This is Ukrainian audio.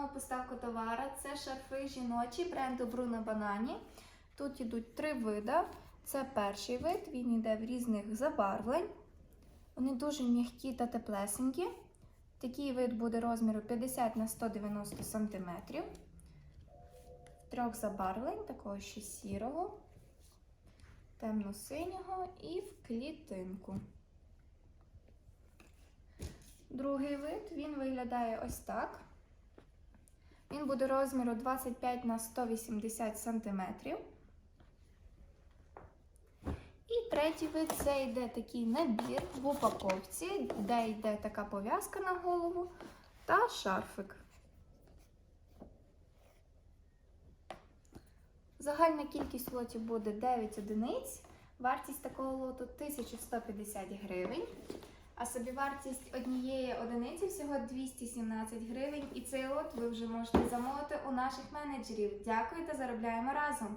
нову поставку товару. Це шарфи жіночі бренду Bruno Banani. Тут йдуть три види. Це перший вид, він йде в різних забарвлень. Вони дуже м'які та теплесенькі. Такий вид буде розміру 50 на 190 см. Трьох забарвлень, такого ще сірого, темно-синього і в клітинку. Другий вид він виглядає ось так. Він буде розміру 25 на 180 см. І третій вид це йде такий набір в упаковці, де йде така пов'язка на голову та шарфик. Загальна кількість лотів буде 9 одиниць. Вартість такого лоту 1150 гривень. А собівартість однієї одиниці всього 217 гривень. І цей лот ви вже можете замовити у наших менеджерів. Дякую та заробляємо разом!